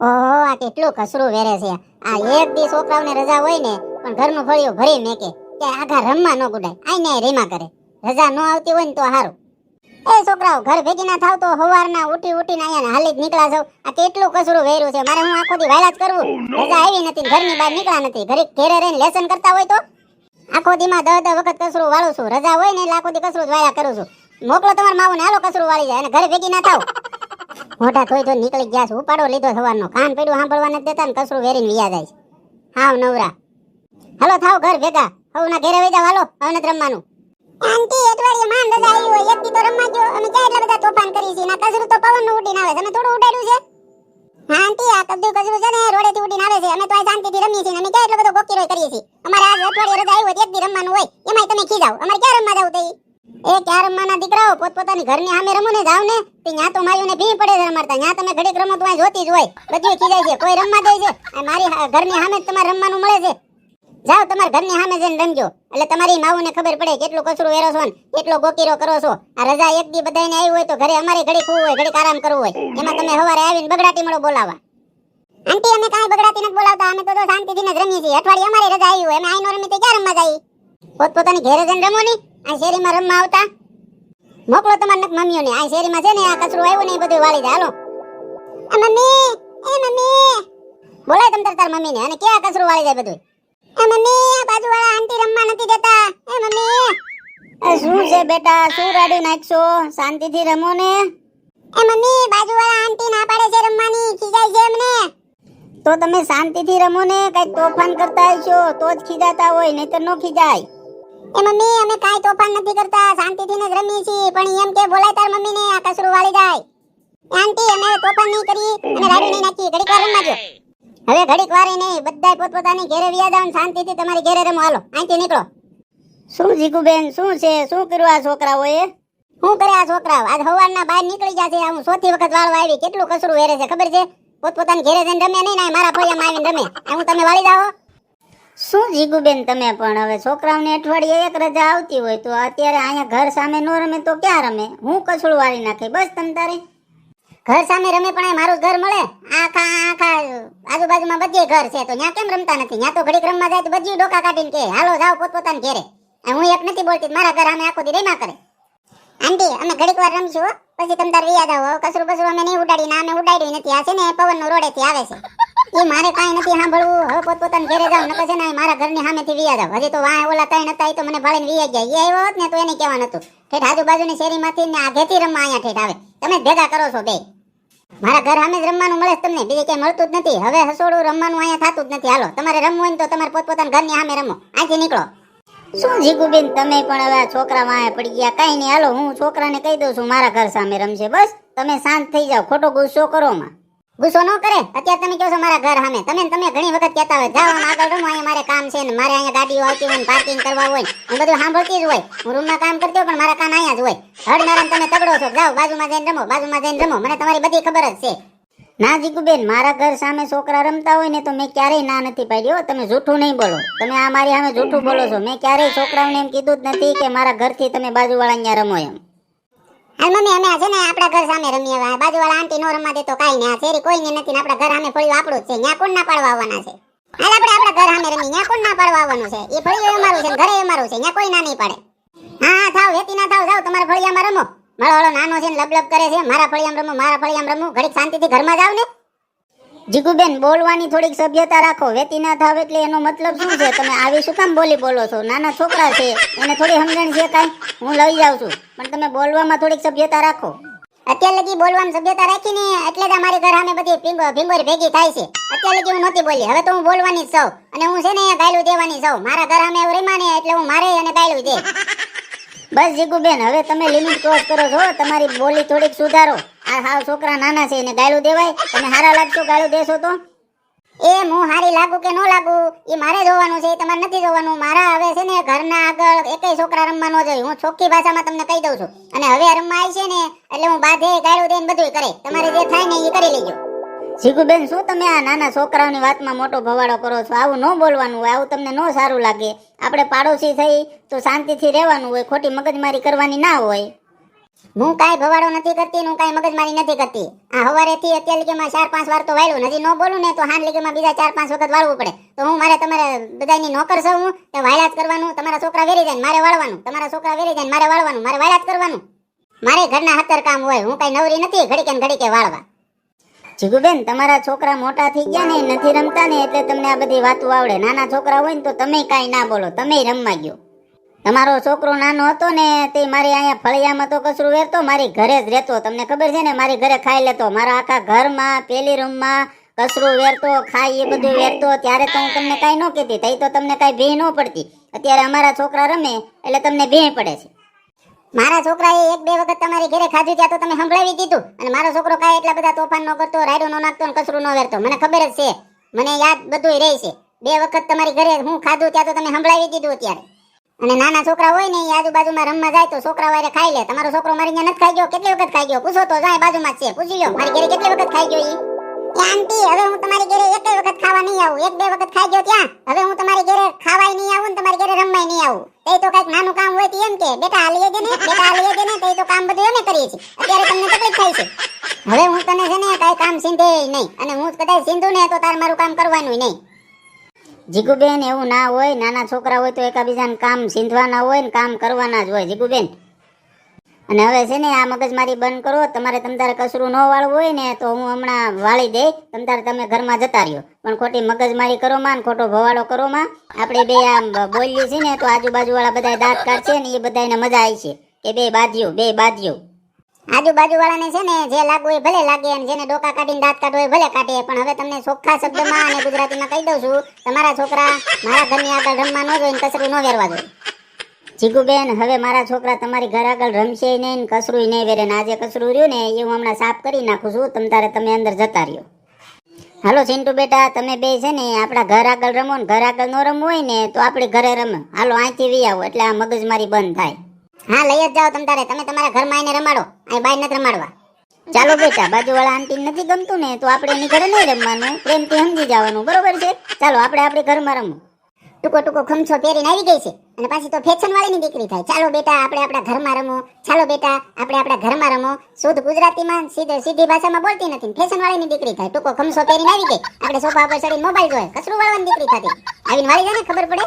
ઓહો આ કેટલું કસરું વેરે છે. આ એક દી છોકરાઓને રજા હોય ને પણ ઘરનું ફળિયું ભરી મેકે. કે આખા રમવા ન ગુડાય. આઈ ને રીમા કરે. રજા ન આવતી હોય ને તો સારું એ છોકરાઓ ઘર ભેગી ના થાવ તો સવારના ઉઠી ઉઠીને અહીંયા હાલી જ નીકળ્યા છો આ કેટલું કસરું વેર્યું છે. મારે હું આખો દી વાયલા જ કરવું રજા આવી નથી ને ઘરની બહાર નીકળ્યા નથી. ઘરે ઘેરે રહીને લેસન કરતા હોય તો? આખો દીમાં દહ દહ વખત કસરું વાળું છું. રજા હોય ને એટલે આખો દી કસરું જ વાયા કરું છું. મોકલો તમારા માવું હાલો કસરું વાળી જાય અને ઘરે ભેગી ના થાવ. મોટા ધોઈ ધોઈ નીકળી ગયા છે. ઉપાડો લીધો સવારનો. કાન પડ્યું, સાંભળવા નથી દેતા ને કસરું વેરીને વિયા જાય હાવ નવરા. હાલો, થાવ ઘર ભેગા. હવે ના ઘેરે વઈ જાવ હાલો. હવે નથી રમવાનું. આંટી, અઠવાડિયે માન રજા આવી એક દી તો રમવા ગયો. અમે ક્યાં એટલા બધા તોફાન કરી છે ના કસરું તો પવનનું ઉડીને આવે તમે થોડું ઉડાડ્યું છે. હા, આંટી, આ કબડું કસરું છે ને રોડે થી ઉડીને આવે છે. અમે તો આ શાંતિથી રમીએ છીએ અમે ક્યાં એટલો બધો ગોકીરોય કરીએ છીએ? અમારે આજ અઠવાડિયે રજા આવી એક દી રમવાનું હોય. એમાંય તમે ખીજાવ અમારે ક્યાં રમવા જાવ તો ઈ? એ ક્યાં રમવાના દીકરાઓ પોતપોતાની ઘરની સામે રમો ને જાવ ને, તે તો માયુને ભી પડે છે રમાડતા. ન્યા તમે ઘડીક રમો તો જોતી જ હોય. બધું ખીજાય છે, કોઈ રમવા દે છે. મારી ઘરની સામે જ તમારે રમવાનું મળે છે. જાઓ તમારા ઘરની સામે જઈને રમજો. એટલે તમારી માવુને ખબર પડે કેટલું કચરું વેરો છો કેટલો ગોકીરો કરો છો. આ રજા એક દી બધાને આવી હોય તો ઘરે અમારી ઘડી ખુવું હોય, ઘડીક આરામ કરવું હોય. એમાં તમે સવારે આવીને બગડાટી મળો બોલાવા. આંટી, અમે કાંઈ બગડાતી નથી બોલાવતા. અમે તો શાંતિથી જ રમીએ છીએ. અઠવાડિયે અમારી રજા આવી હોય. અમે આઈનો રમી તો ક્યાં રમવા જઈએ? પોતપોતાની ઘેરે જઈને રમો ની. આ શેરીમાં રમવા આવતા? મોકલો તમારા મમ્મીઓને. આ શેરીમાં છે ને આ કચરું આવ્યો ને એ બધું વાળી જાય હાલો. આ મમ્મી એ મમ્મી. બોલાય તમ તાર મમ્મીને. અને ક્યાં કચરું વાળી જાય બધું એ મમ્મી આ બાજુવાળા આંટી રમવા નથી દેતા. એ મમ્મી. એ શું છે બેટા? શું રાડી નાખશો? શાંતિથી રમો ને. એ મમ્મી બાજુવાળા આંટી ના પાડે છે રમવાની. ખીજાય છે એમને. તો તમે શાંતિથી રમો ને. કઈ તોફાન કરતા હશો તો જ ખીજાતા હોય નહીં તો ન ખીજાય. એ મમ્મી અમે કાઈ તોફાન નથી કરતા શાંતિથી જ રમીએ છીએ પણ એમ કે બોલાય તાર મમ્મીને આ કસરું વાળી જાય. આંટી અમે તોફાન નહીં કરી અને રાડી નહીં નાખી ઘડીક વાર રમવા હવે ઘડીક વારે નહીં બધા પોતપોતાની ઘેરે વ્યા જાવ શાંતિથી તમારી ઘેરે રમો. હાલો અહીંથી નીકળો. શું જીગુબેન શું છે? શું કર્યું આ છોકરાઓએ? શું કરે આ છોકરાઓ? આજ સવારના બહાર નીકળી ગયા છે આ હું ચોથી વખત વાળવા આવી. કેટલું કસરું વેરે છે ખબર છે? પોતપોતાની ઘેરે જઈને રમે નહીં ને મારા ફળિયામાં આવીને રમે. હું તમે વાળી જાઓ શું જીગુબેન તમે પણ? હવે છોકરાઓને અઠવાડિયે એક રજા આવતી હોય તો અત્યારે અહીંયા ઘર સામે નો રમે તો ક્યાં રમે? હું કસડું વાળી નાખે, બસ તમ તારે. ઘર સામે રમે પણ મારું ઘર મળે? આખા આખા, આજુબાજુમાં બધે ઘર છે, તો ત્યાં કેમ રમતા નથી? ત્યાં તો ઘડીક રમવા જાય તો બધી ડોકા કાઢીને કે, હાલો, જાઓ પોતપોતાને ઘેરે. હું એક નથી બોલતી મારા ઘર અમે આખો દી રેમા કરે. આંટી, અમે ઘડીક વાર રમશું પછી તમ તાર યાદ આવો કસરું બસરું અમે નહીં ઉડાડી ના અમે ઉડાડ્યું નથી. આ છે ને પવનનું રોડેથી આવે છે. એ મારે કાઈ નથી સાંભળવું. હવે પોતપોતાના ઘરે જાવ નકર છે ને મારા ઘરની સામેથી વિયા જાવ હજી તો વાય ઓલા ત્રણ હતા એ તો મને ભાળીને વિયા ગયા. એ આવ્યો હોત ને તો એને કહેવાનું હતું. ઠેઠ આજુબાજુની શેરીમાંથી ને આગેથી રમવા અહીંયા ઠેઠ આવે. તમે ભેગા કરો છો બે. મારા ઘર સામે જ રમવાનું મળે તમને. બીજે ક્યાંય મળતું જ નથી. હવે હસોડું રમવાનું અહીંયા થતું જ નથી. હાલો, તમારે રમવું હોય ને તો તમારે પોતપોતાના ઘરની સામે રમો. અહીંથી નીકળો. શું જીગુબેન, તમે પણ હવે આ છોકરા વાંહે પડી ગયા? કાંઈ નહીં. હાલો, હું છોકરાને કહી દઉં છું, મારા ઘર સામે રમશે. બસ, તમે શાંત થઈ જાઓ. ખોટો ગુસ્સો કરો માં ગુસ્સો ન કરે? અત્યારે તમે કહો છો મારા ઘર સામે. તમે તમે ઘણી વખત કહેતા હોય, જાઓ, આમ આગળ રૂમ, અહીંયા મારે કામ છે ને મારે અહીંયા ગાડીઓ આવતી હોય ને પાર્કિંગ કરવા હોય હું બધું સાંભળતી જ હોય. હું રૂમમાં કામ કરતી પણ મારા કાન અહીંયા જ હોય. હડનારામ તમે તગડો છો. જાઓ, બાજુમાં જઈને રમો, બાજુમાં જઈને રમો. મને તમારી બધી ખબર જ છે. ના, જીગુબેન, મારા ઘર સામે છોકરા રમતા હોય ને તો મેં ક્યારેય ના નથી પાડ્યો તમે જૂઠું નહીં બોલો. તમે આ મારી સામે જૂઠું બોલો છો. મેં ક્યારેય છોકરાઓને એમ કીધું જ નથી કે મારા ઘરથી તમે બાજુવાળા અહીંયા રમો એમ. હાલ મમ્મી, અમે આજે ને આપણા ઘર સામે રમીએ બાજુવાળા આંટી નો રમવા દેતો કાઈ ને આ શેરી કોઈ નથી ને ઘર સામે ફળિયું આપણું છે. ન્યા કોણ ના પાડવા આવવાના છે? હાલ આપણે આપણા ઘર સામે રમી. ન્યા કોણ ના પાડવા આવવાનું છે? એ ફળિયું અમારું છે ઘરે અમારું છે. ન્યા કોઈ ના નહીં પાડે. હા થાવ વેતી ના થાવ જાવ તમારા ફળિયામાં રમો. મારો વાળો નાનો છે ને લબલબ કરે છે. મારા ફળિયામાં રમો, મારા ફળિયામાં રમો. ઘડીક શાંતિથી ઘરમાં જાવ ને. જીગુબેન, બોલવાની થોડીક સભ્યતા રાખો. વેતી ના થાવ એટલે એનો મતલબ શું છે? તમે આવી શું કામ બોલી બોલો છો? નાના છોકરા છે, એને થોડી સમજણ છે કાંઈ? હું લઈ જાઉં છું. પણ તમે બોલવામાં થોડીક સભ્યતા રાખો. અત્યાર લગી બોલવામાં સભ્યતા રાખીને એટલે જ અમારી ઘર સામે બધી ભીંગો ભીંગોરી ભેગી થાય છે. અત્યાર લગી હું નહોતી બોલી. હવે તો હું બોલવાની જ છું. અને હું છે ને ગાયલું દેવાની છું. મારા ઘર સામે એવું રેમાં એટલે હું મારે અને ગાયલું દે. બસ જીગુબેન, હવે તમે લિમિટ ક્રોસ કરો છો. તમારી બોલી થોડીક સુધારો. આ હાવ છોકરા નાના છે એને ગાયલું દેવાય. તમે હારા લાગશો ગાળું દેશો તો? એ હું હારી લાગુ કે ન લાગુ એ મારે જોવાનું છે તમારે નથી જોવાનું. મારા હવે છે ને ઘરના આગળ એકેય છોકરા રમવા ન જોઈએ હું ચોખ્ખી ભાષામાં તમને કહી દઉં છું. અને હવે રમવા આવી છે ને, એટલે હું બાધે ગાયલું દઈને બધું કરે. તમારે જે થાય ને એ કરી લેજો. જીગુબેન, શું તમે આ નાના છોકરાઓની વાતમાં મોટો ભવાડો કરો છો? આવું ન બોલવાનું હોય, આવું તમને ન સારું લાગે. આપણે પાડોશી થઈ તો શાંતિથી રહેવાનું હોય, ખોટી મગજમારી કરવાની ના હોય. હું કાંઈ ભવાડો નથી કરતી હું કાંઈ મગજમારી નથી કરતી. આ હવારેથી અત્યાર લગીમાં ચાર પાંચ વાર તો વાળ્યું હજી ન બોલું ને તો હાન લગીમાં બીજા ચાર પાંચ વખત વાળવું પડે. તો હું મારે તમારે બધાની નોકર છું હું. કે વાળ્યા જ કરવાનું, તમારા છોકરા વેરી જાય મારે વાળવાનું. તમારા છોકરા વેરી જાય મારે વાળવાનું, મારે વાળ્યા જ કરવાનું. મારે ઘરના હતર કામ હોય, હું કાંઈ નવરી નથી, ઘડીકે ઘડીકે વાળવા. જીગુબેન, તમારા છોકરા મોટા થઈ ગયા ને, નથી રમતા ને, એટલે તમને આ બધી વાતો આવડે. નાના છોકરા હોય ને તો તમે કાંઈ ના બોલો, તમે રમવા ગયો. તમારો છોકરો નાનો હતો ને, તે મારી અહીંયા ફળિયામાં તો કચરું વેરતો, મારી ઘરે જ રહેતો. તમને ખબર છે ને, મારી ઘરે ખાઈ લેતો. મારા આખા ઘરમાં, પેલી રૂમમાં કચરું વેરતો ખાઈ એ બધું વેરતો. ત્યારે તો હું તમને કાંઈ ન કહેતી, તઈ તો તમને કાંઈ ભી ન પડતી. અત્યારે અમારા છોકરા રમે, એટલે તમને ભી પડે છે. મારા છોકરાએ એક બે વખત તમારી ઘરે ખાધું ત્યાં તો તમે સંભળાવી દીધું. અને મારો છોકરો કાંઈ એટલા બધા તોફાન ન કરતો, રાયડો ન નાખતો ને કચરું ન વેરતો. મને ખબર જ છે. મને યાદ બધું રહે છે. બે વખત તમારી ઘરે હું ખાધું ત્યાં તો તમે સંભળાવી દીધું અત્યારે. અને નાના છોકરા હોય ને આજુબાજુમાં રમવા જાય તો છોકરા વારે ખાઈ લે. તમારો છોકરો મારી ત્યાં નથી ખાઈ ગયો. કેટલી વખત ખાઈ ગયો? પૂછો તો જાય બાજુમાં છે. પૂછી લો મારી ઘરે કેટલી વખત ખાઈ ગયો એ આંટી, હવે હું તમારી ઘરે એક વખત ખાવા નહીં આવું. એક બે વખત ખાઈ ગયો ત્યાં. હવે હું તમારી ઘરે ખાવાય નહીં આવું ને તમારી ઘરે રમવાય નહીં આવું. તે તો કંઈક નાનું કામ હોય એમ કે, બેટા હાલીએ દે ને, બેટા હાલીએ દે ને. તે તો કામ બધું અમે કરીએ છીએ. અત્યારે તમને તકલીફ થાય છે. હવે હું તને છે ને કઈ કામ સીંધે નહીં. અને હું કદાચ સીંધું ને તો તાર મારું કામ કરવાનું નહીં. જીગુબેન, એવું ના હોય, નાના છોકરા હોય તો એકાબીજાને કામ સીંધવાના હોય ને કામ કરવાના જ હોય, જીગુબેન. અને હવે છે ને, આ મગજમારી બંધ કરો, તમારે તમતારે કસરું ન વાળવું હોય ને, તો હું હમણાં વાળી દઈ તમતારે તમે ઘરમાં જતા રહ્યો. પણ ખોટી મગજમારી કરો માં ને ખોટો ભવાડો કરો માં. આપણે બે આમ બોલીએ છીએ ને, તો આજુબાજુવાળા બધા દાંત કાઢશે ને, એ બધાને મજા આવી છે. કે બે બાજીઓ બે બાજીઓ આજુબાજુ વાળાને છે ને જે લાગવું એ ભલે લાગે અને જેને ડોકા કાઢીને દાંત કાઢવો એ ભલે કાઢે, પણ હવે તમને ચોખ્ખા શબ્દમાં અને ગુજરાતીમાં કહી દઉં છું, તમારા છોકરા મારા ઘરની આગળ રમવા ન જોઈએ કસરું ન વેરવા જોઈએ જીગુબેન, હવે મારા છોકરા તમારી ઘર આગળ રમશે નહીં કસરું નહીં વેરે ને આજે કસરું રહ્યું ને એ હું હમણાં સાફ કરી નાખું છું, તમ તારે તમે અંદર જતા રહ્યો. હાલો ચિંટુ બેટા, તમે બે છે ને આપણા ઘર આગળ રમો ને, ઘર આગળ ન રમવું હોય ને તો આપણે ઘરે રમે. હાલો, અહીંથી વી આવો, એટલે આ મગજમારી બંધ થાય. હા, લઈ જ જાઓ તમ તારે. તમે તમારા ઘરમાં આવીને રમાડો. અહીં બહાર નથી રમાડવા. ચાલો બેટા, બાજુવાળા આંટી નથી ગમતું ને, તો આપણે એની ઘરે નહીં રમવાનું. પ્રેમથી સમજી જવાનું. બરોબર છે? ચાલો, આપણે આપણે ઘરમાં રમવું ટૂંકો ટૂંકો ખમછો પહેરીને આવી ગઈ છે. અને પાછી તો ફેશન વાળીની દીકરી થાય. ચાલો બેટા, આપણે આપણા ઘરમાં રમો. ચાલો બેટા, આપણે આપણા ઘરમાં રમો. શુદ્ધ ગુજરાતીમાં સીધી સીધી ભાષામાં બોલતી નથી ફેશન વાળીની દીકરી થાય. ટૂંકો ખમછો પહેરીને આવી ગઈ. આપણે સોફા પર ચડીને મોબાઈલ જોઈએ કચરું વાળવાની દીકરી થતી. આવીને વાળી જાય ને ખબર પડે?